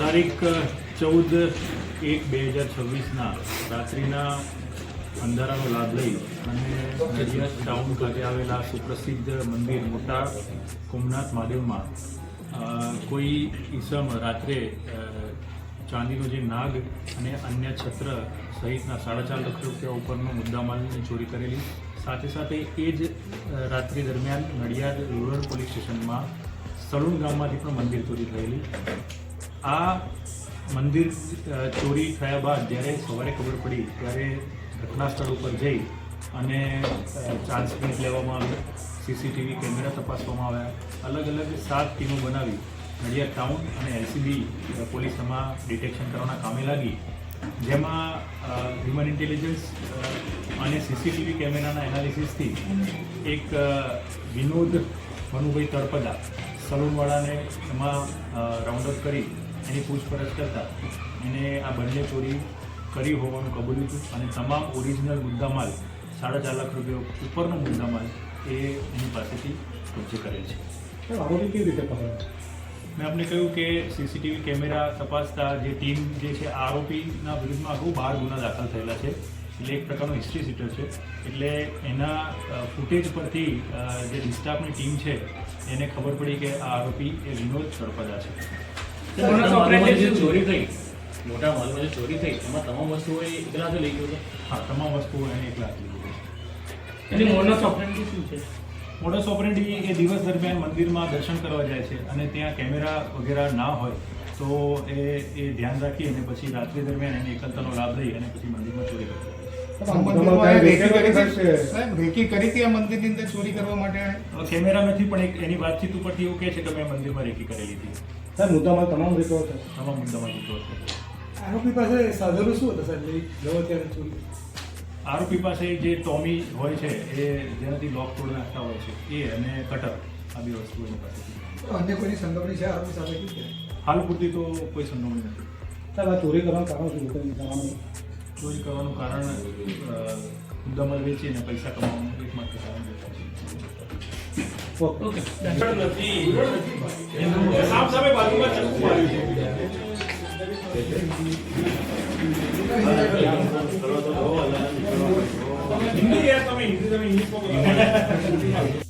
તારીખ ચૌદ એક બે હજાર છવ્વીસના રાત્રિના અંધારાનો લાભ લઈ અને નડિયાદ ટાઉન ખાતે આવેલા સુપ્રસિદ્ધ મંદિર મોટા કુમનાથ મહાદેવમાં કોઈ ઈસમ રાત્રે ચાંદીનો જે નાગ અને અન્ય છત્ર સહિતના સાડા ચાર લાખ રૂપિયા ઉપરનો મુદ્દામાલની ચોરી કરેલી. સાથે સાથે એ જ રાત્રિ દરમિયાન નડિયાદ રૂરલ પોલીસ સ્ટેશનમાં સળુણ ગામમાંથી પણ મંદિર ચોરી થયેલી. આ મંદિર ચોરી થયા બાદ જ્યારે સવારે ખબર પડી ત્યારે ઘટના સ્થળ ઉપર જઈ અને ચાર્જ પ્રિન્ટ લેવામાં આવી સીસીટીવી કેમેરા તપાસવામાં આવ્યા, અલગ અલગ સાત ટીમો બનાવી, નડિયાદ ટાઉન અને એલસીબી પોલીસ એમાં ડિટેક્શન કરવાના કામે લાગી. જેમાં હ્યુમન ઇન્ટેલિજન્સ અને સીસીટીવી કેમેરાના એનાલિસિસથી એક વિનોદ મનુભાઈ તળપદા, સલૂનવાળાને એમાં રાઉન્ડ અપ કરી એની પૂછપરછ કરતા એને આ બંને ચોરી કરી હોવાનું કબૂલ્યું હતું અને તમામ ઓરિજિનલ મુદ્દામાલ સાડા ચાર લાખ રૂપિયા ઉપરનો મુદ્દામાલ એ એની પાસેથી કબજે કરેલ છે. આરોપી કેવી રીતે પકડાયો? મેં આપને કહ્યું કે સીસીટીવી કેમેરા તપાસતા જે ટીમ જે છે આરોપીના વિરુદ્ધમાં અગાઉ બાર ગુના દાખલ થયેલા છે. એટલે એક પ્રકારનો હિસ્ટ્રી સીટર છે. એટલે એના ફૂટેજ પરથી જે ડિસ્ટાફની ટીમ છે એને ખબર પડી કે આ આરોપી એ વિનોદ તળપદા છે. જે ચોરી થઈ મોટા મોલમાં જે ચોરી થઈ એમાં તમામ વસ્તુઓ એ એકલા જ લઈ ગયો હતો હા તમામ વસ્તુઓ એને એકલા આપી દીધી છે. એટલે મોડસ ઓપરેન્ડી શું છે? મોડસ ઓપરેન્ડી એ દિવસ દરમિયાન મંદિરમાં દર્શન કરવા જાય છે અને ત્યાં કેમેરા વગેરે ના હોય તો એ એ ધ્યાન રાખી અને પછી રાત્રિ દરમિયાન એને એકલતાનો લાભ લઈ અને પછી મંદિરમાં ચોરી કરતો મંદિરમાં કરી કરશે. હતી સાહેબ, રેકી કરી હતી આ મંદિરની અંદર ચોરી કરવા માટે? કેમેરા નથી પણ એક એની વાતચીત ઉપરથી એવું કહે છે કે મેં મંદિરમાં રેકી કરેલી હતી. સાહેબ મુદ્દામાં તમામ રીતો છે તમામ મુદ્દામાં રીતો હતો. આરોપી પાસે સાધનો શું હતા સાહેબ? ગયો ત્યારે ચોરી આરોપી પાસે જે ટોમી હોય છે એ જેનાથી લોક તોડ નાખતા હોય છે એ અને કટર આ બે વસ્તુ એની પાસે અન્ય કોઈની સંડોવણી છે? આરોપી સાથે શું છે? હાલ પૂરતી તો કોઈ સંડોવણી નથી. સાહેબ આ ચોરી કરવાનું કારણ શું જણાવો ચોરી કરવાનું કારણ મુદ્દામાં વેચીને વેચી પૈસા કમાવાનું એકમાત્ર કારણ દેખાય છે. હિન્દી યાર તમે હિન્દી તમે ઇંગ્લિશ